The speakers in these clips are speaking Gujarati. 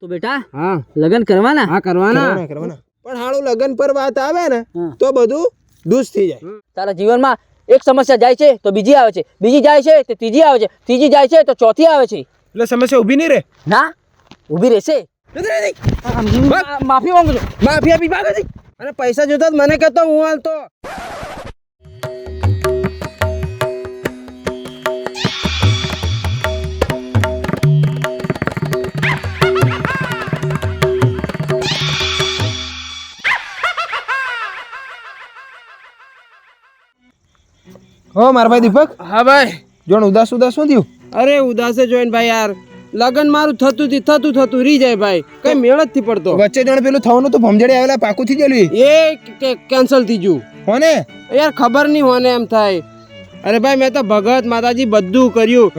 તો બેટા હા. લગન કરવાના? હા કરવાના. કરવાના પણ હાળું લગન પર વાત આવે ને તો બધું દૂષ થઈ જાય. તારા જીવનમાં એક સમસ્યા જાય છે તો બીજી આવે છે. બીજી જાય છે તો ત્રીજી આવે છે. ત્રીજી જાય છે તો ચોથી આવે છે. એટલે સમસ્યા ઊભી નહીં રહે? ના ઊભી રહેશે. માફી માંગુ છું. માફી આપી છે અને પૈસા જોતા જ મને કહેતો હું હાલ હો મારા ભાઈ દીપક? હા ભાઈ. જોણ ઉદાસ ઉદાસ શું થયું? અરે ઉદાસે જોઈને ભાઈ યાર લગન મારું થતું થી થતું થતું રી જાય ભાઈ. કઈ મેળ જ થી પડતો. વચ્ચે જણ પેલું થવાનું તો ભમજડે આવેલા પાકું થઈ ગયેલું એ? કેન્સલ થઈ ગયું. હોને? યાર ખબર નહીં હોને એમ થાય. અરે ભાઈ મેં તો ભગત માતાજી બધું કર્યું.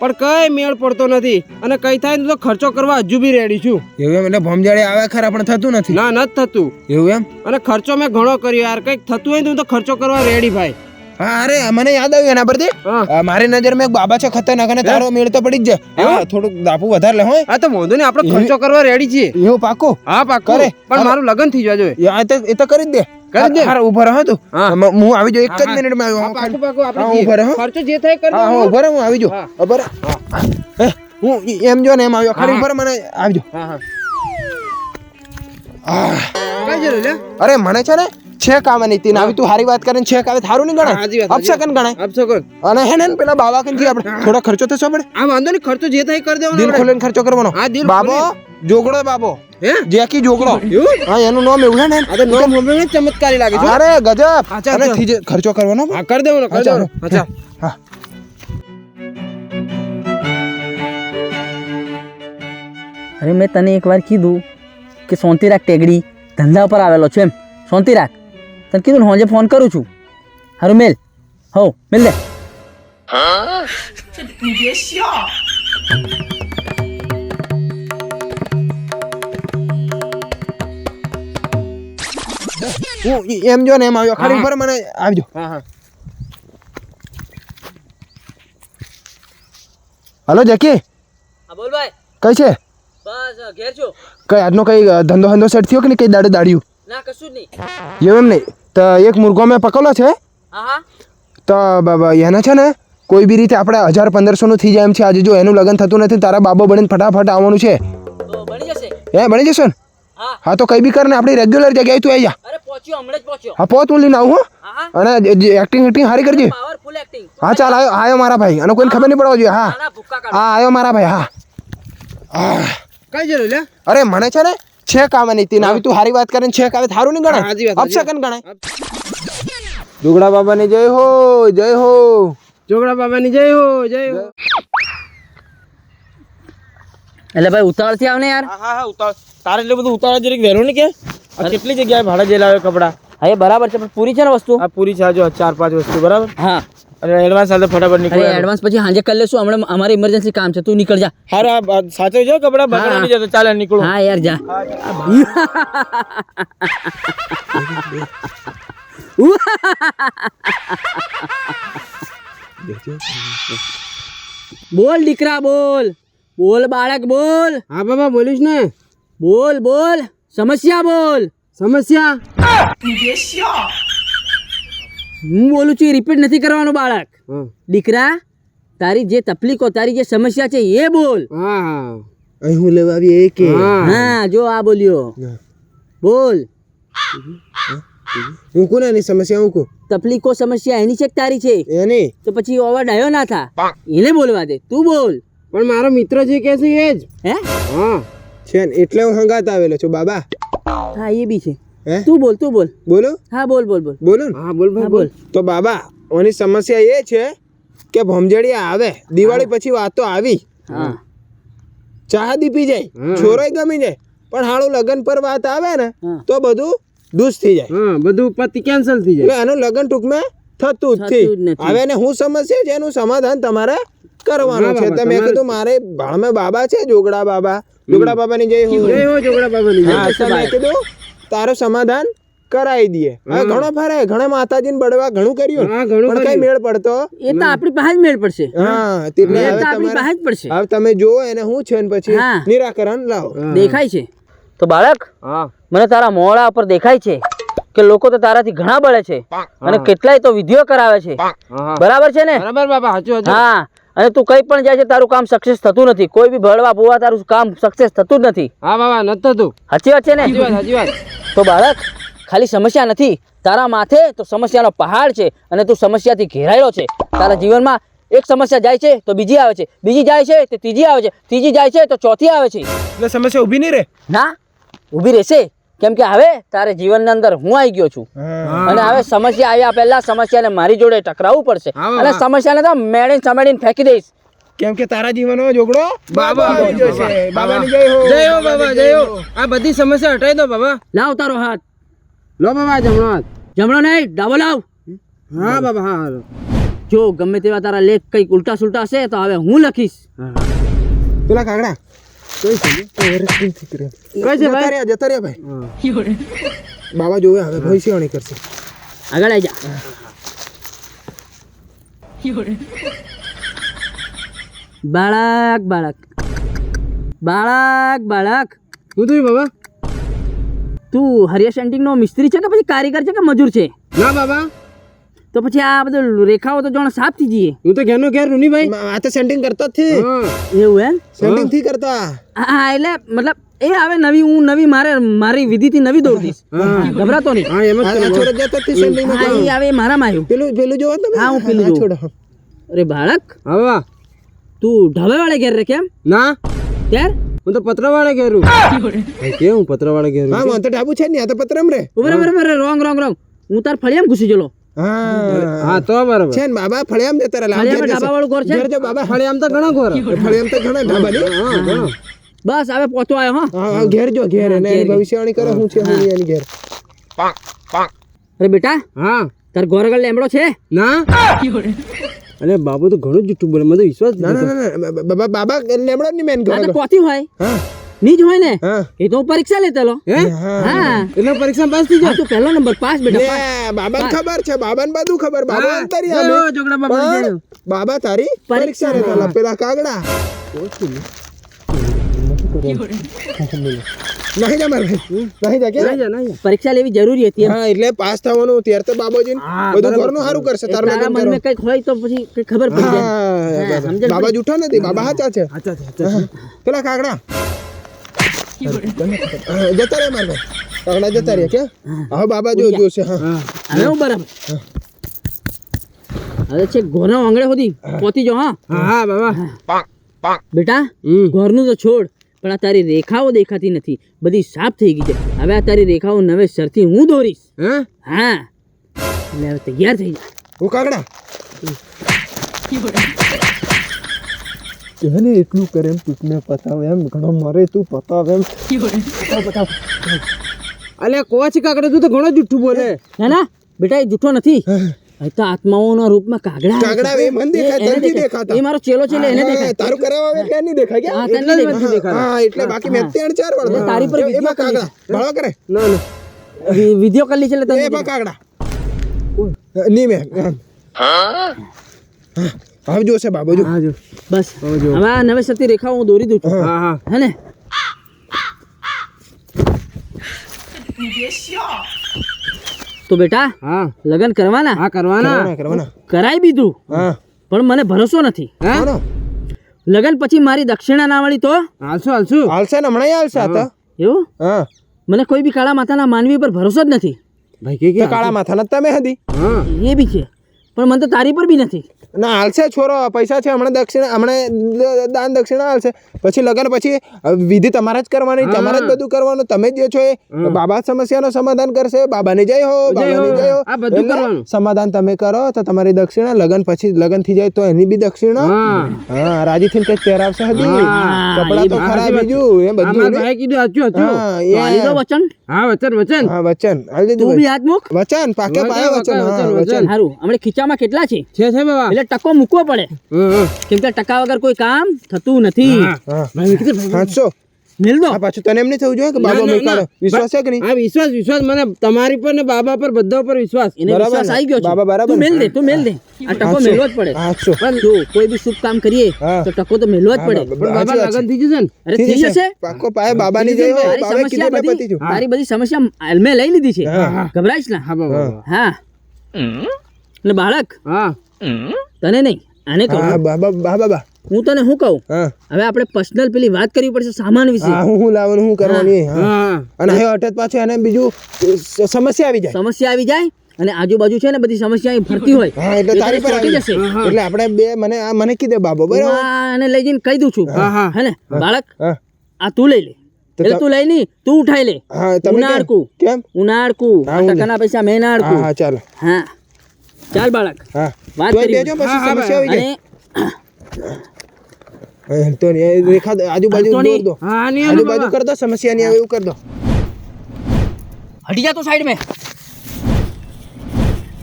પણ કઈ મેળ પડતો નથી. અને કઈ થાય તો ખર્ચો કરવા હજુ બી રેડી છું. એવું એમ એટલે ભમજડી આવે ખરા પણ થતું નથી? ના નથી થતું. એવું એમ? અને ખર્ચો મેં ઘણો કર્યો યાર કંઈક થતું હોય તો હું તો ખર્ચો કરવા રેડી ભાઈ. અરે મને યાદ આવ્યું એના પરથી. મારી નજર નજરમાં એક બાબા છે ખતરનાક અને તારો મેળ તો પડી જ જાય. હા થોડુંક દાપુ વધારે લે હોય. આ તો વાંધો નહીં આપણે ખર્ચો કરવા રેડી છીએ. એવું પાકો? હા પાકો. અરે પણ મારું લગન થઈ જવા એ. તો એ તો કરી જ દે. કરી દે. હારું, ઊભો રહો તું. હું. આવી જાઉં એક જ મિનિટમાં આવ્યો પાક્કું પાક્કું આપણે હા, રહો. ખર્ચો જે થાય કરી હા હા દેવાનો. રહો હું આવી હા. રહો. હે, હું એમ જો ને એમ આવ્યો. હા. ઊભો મને આવજો હા હા. કઈ જરૂર અરે મને છે ને છેક આવે નહીં. તીન આવી તું હારી વાત કરીને છેક આવે થારું નહીં ગણાય. વાત, હાચી ગણાય? અપશકન અને હે ને પેલા બાબા કન આપણે થોડો ખર્ચો થશો આપણે? આ વાંધો નહીં ખર્ચો જે થાય કરી દેવાનો દિલ. ખોલીને ખર્ચો કરવાનો. હા, દિલ બાબો જોગડો બાબો. હે? જેકી જોગડો. હા એનું નામ એવું છે ને? આ નામ જ ચમત્કારી લાગે છે અરે ગજબ. અને ચાલ. ખર્ચો કરવાનો? હા કરી દેવાનો કરી હા, દેવાનો. હા હા અરે મેં તને એકવાર કીધું કે સોનતી રાખ ટેગડી ધંધા પર આવેલો છે એમ. સોનતી રાખ તને કીધું ને હોજે ફોન કરું છું. હારું મેલ. હો મેલ દે હું એમ જો ને એમ આવ્યો. ખાલી ઉપર મને આવજો. હા હા. Hello Jackie. હા બોલ ભાઈ. કઈ છે? બસ ઘેર છો. કઈ આજનો કઈ ધંધો ધંધો સેટ થયો કે નહીં? કઈ દાડે દાડ્યું? ના કશું નહીં. એવું એમ નહીં. તો એક મુર્ગો મેં પકડલો છે. હા હા. તો એને છે ને કોઈ બી રીતે આપણે હજાર પંદરસોનું થઈ જાય એમ છે. આજે જો એનું લગ્ન થતું નથી તારા બાબો બનીને ફટાફટ આવવાનું છે. હે બની જશે? એ બની જશે ને? હા. હા તો કઈ બી કરને આપણી રેગ્યુલર જગ્યાએ તું આવી જા. અરે પહોંચ્યો હમણાં જ પહોંચ્યો. હા પોત હું લઈને આવું હો. અને એક્ટિંગ એક્ટિંગ હારી કરજે. પાવરફુલ હા ચાલ આવ્યો આવ્યો મારા ભાઈ. અને કોઈને ખબર નહીં પડવા જોઈએ હા. હા આવ્યો મારા ભાઈ હા. કઈ જરૂર લે અરે મને છે ને છેક આવે નહીં આવી તું હારી વાત કરીને છેક આવે થારું નહીં ગણાય. અપશકન ગણાય. જોગડા બાબાની જય હો જય હો. જોગડા બાબાની જય હો જય હો. એટલે ભાઈ ઉતાવળથી આવને યાર. હા હા ઉતાર તારે એટલે બધું ઉતારા જરીક વહેલું ને કે? આ કેટલી જગ્યાએ ભાડા જેલા આવે કપડા? હા એ બરાબર છે પણ પૂરી છે ને વસ્તુ? આ પૂરી છે આ જો ચાર પાંચ વસ્તુ બરાબર? હા. અને એડવાન્સ સાથે ફટાફટ અરે એડવાન્સ પછી હાંજે કરી લેશું હમણાં અમારે ઇમરજન્સી કામ છે તું નીકળ જા. હારું આ જો કપડા બગડી નહીં જતો ચાલે નીકળો. હા યાર જા. બોલ દીકરા બોલ. બોલ બાળક બોલ. હા બાબા બોલીશ ને. બોલ બોલ. સમસ્યા બોલ. સમસ્યા? હું બોલું છું રિપીટ નથી કરવાનું બાળક. દીકરા તારી જે તકલીફો તારી જે સમસ્યા છે એ બોલ. હા. હા અહીં હું લેવા આવી એ કે? હા. જો આ બોલ્યો. બોલ. હું કોને એની સમસ્યા હું કો તકલીફો સમસ્યા એની છે તારી છે? એની. તો પછી ઓવર ડાયો ના થા. એને બોલવા દે. તું બોલ. પણ મારો મિત્ર જે કે છે એ જ. હે? હા. છે ને એટલે હું હંગાત આવેલો છું બાબા. હા એ બી છે. હે? તું બોલ તું બોલ. બોલો? હા બોલ બોલ બોલ. બોલો હા બોલ ભાઈ બોલ. તો બાબા ઓની સમસ્યા એ છે કે ભમજડી આવે દિવાળી પછી વાતો આવી. હા. ચા દીપી જાય છોરોય ગમી જાય પણ હાળું લગન પર વાત આવે ને તો બધું દૂષ થઈ જાય. હા બધું પતિ કેન્સલ થઈ જાય. આનું લગન ટૂંકમાં થતું જ થતું જ નથી. હવે ને હું સમસ્યા છે એનું સમાધાન તમારે કરવાનું છે. બાબા, તો મેં તમારે- કીધું મારે ભાણમે બાબા છે જોગડા બાબા. જોગડા બાબાની જય હો જય હો જોગડા બાબાની જય. હા કીધું? તારું સમાધાન કરાવી દઈએ. હા ઘણો ફરે ઘણા માતાજીને બળવા ઘણું કર્યું. પણ કઈ મેળ પડતો એ તો આપણી પાસે જ મેળ પડશે. હા હવે આપણી પાસે જ પડશે. હવે તમે જોવો એને શું છે ને પછી નિરાકરણ લાવો. દેખાય છે. તો બાળક હા. મને તારા મોડા ઉપર દેખાય છે કે લોકો તો તારાથી ઘણા બળે છે. અને કેટલાય તો વિધિઓ કરાવે છે. હા હા. બરાબર છે ને? બરાબર બાબા સાચું હા. અને તું કઈ પણ જાય છે તારું કામ સક્સેસ થતું નથી. કોઈ બી ભળવા બોવા તારું કામ સક્સેસ થતું જ નથી. હા બાબા નથી થતું. સાચી વાત છે ને? સાચી વાત. તો બાળક ખાલી સમસ્યા નથી. તારા માથે તો સમસ્યાનો પહાડ છે અને તું સમસ્યાથી ઘેરાયેલો છે. તારા જીવનમાં એક સમસ્યા જાય છે તો બીજી આવે છે. બીજી જાય છે તો ત્રીજી આવે છે. ત્રીજી જાય છે તો ચોથી આવે છે. એટલે સમસ્યા ઊભી નહીં રહે? ના ઊભી રહેશે. કેમ કે હવે તારે જીવનની અંદર હું આવી ગયો છું. અને હવે સમસ્યા આવ્યા પહેલા સમસ્યાને મારી જોડે ટકરાવવું પડશે. અને. સમસ્યાને તો મેળીને સમેડીને ફેંકી દઈશ. કેમ કે તારા જીવનમાં જોગડો બાબા આવી ગયો છે. બાબાની જય હો. જય હો બાબા જય હો. આ બધી સમસ્યા હટાઈ દો બાબા. લાવ તારો હાથ. લો બાબા જમણો હાથ. જમણો નહીં ડાબો લાવ હા બાબા હા જો ગમે તેવા તારા લેખ કંઈક ઉલટા સુલટા હશે તો હવે હું લખીશ. હા. પેલા કાગડા. કઈ છે? એ વરસથી ફિકર કઈ છે ભાઈ જતા રહ્યા ભાઈ. બાબા જોવે હવે ભવિષ્યવાણી કરશે. આગળ આવી જા. બાળક બાળક. બાળક બાળક. હું તું બાબા? તું હરિયા સેન્ટિંગ નો મિસ્ત્રી છે કે પછી કારીગર છે કે મજૂર છે? ના બાબા. તો પછી આ બધું રેખાઓ તો જાણે સાફ થઈ જઈએ. હું તો ઘેરનો ઘેર રૂની ભાઈ. આ તો સેન્ટિંગ કરતો જ થી એવું એમ? સેન્ટિંગથી કરતા હા એટલે મતલબ એ હવે નવી હું નવી મારે મારી વિધિ થી નવી દોડ દઈશ. ગભરાતો નહીં. હા એમ જ છોડ જતા જ સેન્ટિંગ હા એ હવે મારામાં આવ્યું. પેલું પેલું જોવો તમે? હા, હું પેલું જોઉં. છોડો અરે બાળક હા તું ઢાબે વાળે ઘેર રે કેમ? ના. ત્યાર હું તો પત્રવાળા ઘેરું કેવું પત્રવાળા ઘેરું હા તો ડાબુ છે ને આ તો પત્રમ રે. ઉભરે ઉભરે ઉભરે રોંગ રોંગ રોંગ. હું તાર ફળિયામ ઘૂસી ગયેલો. હા. હા તો બરાબર. છે ને બાબા ફળિયામ જતા રહ્યા ફળિયામાં ઢાબા વાળું ઘર છે? જો બાબા ફળે તો ઘણા ઘોર. ફળિયામ તો ઘણા ઢાબા નહીં હા ઘણો બસ હવે પહોંચો આવ્યો હા. ઘેર જો ઘેર. એને ભવિષ્યવાણી કરે હું છે હું એની ઘેર. અરે બેટા હા. તાર ગોરગલ લેમડો છે? ના? અરે બાબુ તો ઘણું જ જુઠ્ઠું બોલે મને વિશ્વાસ ના ના ના બાબા બાબા લેમડો ની મેન આ પોતી હોય. હા. ની જ હોય ને? એ તો પરીક્ષા લેતેલો હે? હા. એટલે પરીક્ષા પાસ થઈ જાય તો પહેલો નંબર પાસ બેટા. બાબાને ખબર છે બાબાને બધું ખબર. બાબા અંતરી જય જોગડા બાબા બાબા તારી પરીક્ષા લેતા પેલા કાગડા. નહીં જા મારે નહીં જા કે? પરીક્ષા લેવી જરૂરી હતી હા એટલે પાસ થવાનું ત્યારે તો બાબાજી બધું ઘરનું સારું કરશે તાર લગ્ન મનમાં કંઈક હોય તો પછી કઈ ખબર પડી જાય. બાબા. જૂઠા નથી બાબા સાચા છે. પેલા કાગડા. જતા રહ્યા મારે. ભાઈ જતા રહ્યા કે હા બાબા જો જોશે હા. હા. હવે હું બરાબર. હવે છે ઘોરના આંગળે સુધી પહોંચી જો હા. હા હા બાબા. બેટા. ઘરનું તો છોડ પણ આ તારી રેખાઓ દેખાતી નથી. બધી સાફ થઈ ગઈ છે. હવે આ તારી રેખાઓ નવે સરથી હું દોરીશ. હે? હા. એટલે હવે તૈયાર થઈ જા. હું કાગડા? એને એટલું કરે એમ ટૂંકને પતાવે એમ. ઘણો મરે તું પતાવે એમ. અલે કોચ કાકડે? તું તો ઘણો જુઠ્ઠું બોલે. ના ના બેટા એ જૂઠો નથી. એ તો આત્માઓના રૂપમાં કાગડા કાગડા. એ મન દેખાય, એ- તને દેખાતા. એ મારો ચેલો છે એટલે એને દેખાય. તારું કરાવવા આવે એટલે નહીં દેખાય કે હા, તને જ દેખાય. હા એટલે બાકી મેં ત્રણ ચાર વાર તારી પર વિડિયો કાગડા. ભાળો કરે. ના ના. વિડિયો વીડિયો કરી લી છે એટલે એ તને એમાં કાગડા. નહીં મેં. એમ. હવે છે બાબુ જો હા જો બસ હવે નવે શક્તિ રેખા હું દોરી દઉં છું. હા. હા હે. ને? તો બેટા હા. લગન કરવાના? હા કરવાના. કરવાના કરાઈ બીધું હા. પણ મને ભરોસો નથી. હા? લગન પછી મારી દક્ષિણા ના વળી તો? હાલશું હાલશું. હાલશે ને હમણાં હાલશે તો. એવું? હા. મને કોઈ બી કાળા માતાના માનવી પર ભરોસો જ નથી. ભાઈ કે કાળા માથાના તમે હતી હા. એ બી છે. પણ મને તો તારી પર બી નથી. ના હાલશે છોરો પૈસા છે હમણાં દક્ષિણા હમણાં દાન દક્ષિણા હાલશે. પછી લગન પછી વિધિ તમારે જ કરવાની તમારે જ બધું કરવાનું તમે જ જે છો એ. બાબા સમસ્યાનો સમાધાન કરશે બાબાને જય હો બાબાને જય હો. આ બધું એટલે કરવાનું. સમાધાન તમે કરો તો તમારી દક્ષિણા લગન પછી લગન થઈ જાય તો એની બી દક્ષિણા. હા. હા રાજી થઈને કઈ પહેરાવશે હજી. કપડા તો ખરા બીજું એ બધું મારા ને. કીધું દો એ વચન. હા વચન વચન. હા વચન. હાલ દીધું તું બી હાથ મુક. વચન પાકે પાયા વચન. વચન, હા વચન. વચન. સારું હમણાં ખીચામાં કેટલા છે? છે છે બાબા. એટલે ટકો મૂકવો પડે. કેમ કે ટકા વગર કોઈ કામ થતું નથી. હા. હા. ભાઈ કીધું ભાઈ સાતસો મેલ દો. આ પાછું તને એમ નહીં થવું જોઈએ કે બાબા ના, મેં ના, વિશ્વાસ છે કે નહીં? આ વિશ્વાસ વિશ્વાસ. મને તમારી પર ને બાબા પર બધા પર વિશ્વાસ. એને વિશ્વાસ આવી ગયો છે. બાબા બરાબર તું મેલ દે તું મેલ દે. આ ટકો મેલવો જ પડે. પણ જો કોઈ બી શુભ કામ કરીએ તો ટકો તો મેલવો જ પડે. પણ બાબા છે. લગન થઈ જશે ને? અરે થઈ જશે. પાકો પાય બાબાની જઈ બાબા કીધું સમસ્યા પતી બધી તારી બધી સમસ્યા મેં લઈ લીધી છે. ગભરાઈશ ના. હા બાબા. બાબા. હા એટલે બાળક? હા. તને નહીં આને કહું હા બાબા બા બાબા. હું તને શું કહું? હવે આપણે પર્સનલ પેલી વાત કરવી પડશે સામાન વિશે. હું હું લાવવાનું હું કરવાની અને હવે અટત પાછું એને બીજું સમસ્યા આવી જાય. સમસ્યા આવી જાય અને આજુબાજુ છે ને બધી સમસ્યા અહીં ફરતી હોય. હા એટલે તારી પર આવી જશે. એટલે આપણે બે મને આ મને કીધે બાબો બરાબર? એને લઈ જઈને કહી દઉં છું. હા, હા. હે ને બાળક આ તું લઈ લે. એટલે તું લઈ ની તું ઉઠાઈ લે. હા તમે હું કેમ? ઉનાળકું. કેમ આ ટકાના પૈસા મેં ના હા અડકું હા ચાલો. હા. ચાલ બાળક. હા. વાત કરી. દેજો પછી સમસ્યા આવી જાય. અને હા, તો ને એ રેખા આજુબાજુ દોર દો. હા નહીં આજુબાજુ કર દો સમસ્યા નહીં આવે એવું કર દો. હટી જા તું સાઈડ મેં.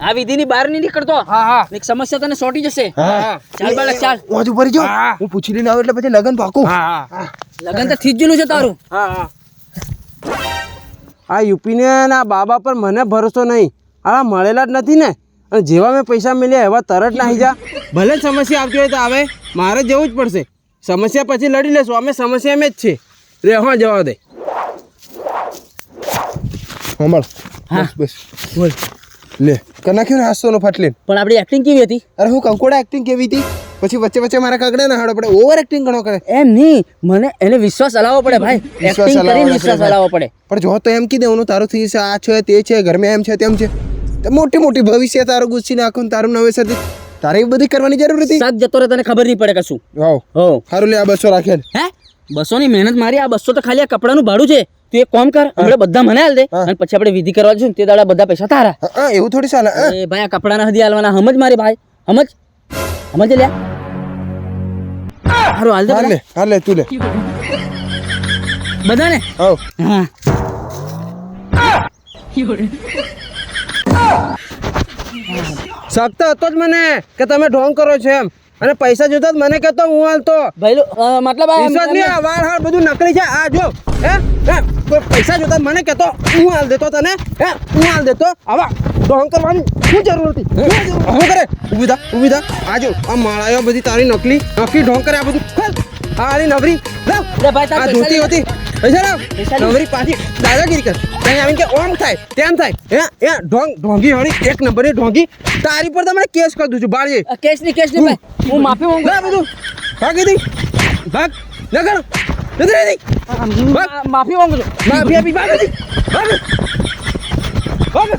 આ વિધિની બહાર નહીં નીકળતો. હા હા. એક સમસ્યા તને સોટી જશે. હા. ચાલ બાળક ચાલ. હું હજુ ભરી જાઉં? હું પૂછી લઈને આવું એટલે પછી લગન પાકું. હા હા. લગન તો થી જ છે તારું. હા હા. આ યુપીને ના બાબા પર મને ભરોસો નહીં. આ મળેલા જ નથી ને. અને જેવા મેં પૈસા મળ્યા એવા તરત નાહી જા. ભલે જ સમસ્યા આવતી હોય તો આવે. મારે જવું જ પડશે. સમસ્યા પછી લડી લેશું. અમે સમસ્યા એમ જ છે રહેવા જવા દે. સાંભળ. હા. બસ બસ. બોલ. લે કર નાખ્યું ને હાસ્તો નો ફાટલીન? પણ આપણી એક્ટિંગ કેવી હતી? અરે હું કંકોડા એક્ટિંગ કેવી હતી? પછી વચ્ચે વચ્ચે મારા કાગડા ના હાડો પડે. ઓવર એક્ટિંગ ઘણો કરે. એમ નહીં. મને એને વિશ્વાસ હલાવવો પડે ભાઈ. વિશ્વાસ એક્ટિંગ કરીને પડે, વિશ્વાસ. હલાવવો પડે. પણ જો તો એમ કીધે હું તારું થઈ છે આ છે તે છે ઘરમાં એમ છે તેમ છે. મોટી મોટી ભવિષ્ય તારું ગુસ્સી નાખું ને તારું નવેસરથી તારે એ બધી કરવાની જરૂર હતી? સાત જતો રહે તને ખબર નહીં પડે કશું. વાવ. હો. સારું લે આ બસો રાખે હે? બસો ની મહેનત મારી આ બસો તો ખાલી આ કપડાનું ભાડું છે. તું એક કામ કર હમણાં બધા મને હાલ દે અને પછી આપણે વિધિ કરવા જશું તે દાડા બધા પૈસા તારા. હા, હા એવું થોડી ચાલે એ ભાઈ આ કપડાના હદી હાલવાના સમજ મારી ભાઈ. સમજ સમજ લે. હારું હાલ દે હાલ લે હાલ લે તું લે. બધાને? હા. શકતો હતો જ મને કે તમે ઢોંગ કરો છો એમ. અને પૈસા જોતા મને કહેતો હું હાલતો ભાઈ મતલબ આ- વિશ્વાસ નહીં આ વાળ બધું નકલી છે. આ જો હે હે કોઈ પૈસા જોતા મને કહેતો હું હાલ દેતો તને. હે હું હાલ દેતો. આવા ઢોંગ કરવાની શું જરૂર હતી? શું કરે. ઊભી થા ઊભી થા. આ જો આ માળાઓ બધી તારી નકલી નકલી ઢોંગ કરે આ બધું. આની નવરી લાવ. લે ભાઈ, તારા આ ધોતી હતી. નવરી પાછી દાદાગીરી કર. ત્યાં આવીને કે ઓમ થાય તેમ થાય. હે હે ઢોંગ ઢોંગી હળી એક નંબરની ઢોંગી. તારી પર તમને કેસ કરી દઉં છું બાળજી. કેસની કેસની હું. માફી માંગુ લે બધું. ભાગી દી ભાગ. ન કર. નથી દી માફી માંગુ છું. માફી આપી. ભાગી દી ભાગ. ભાગ.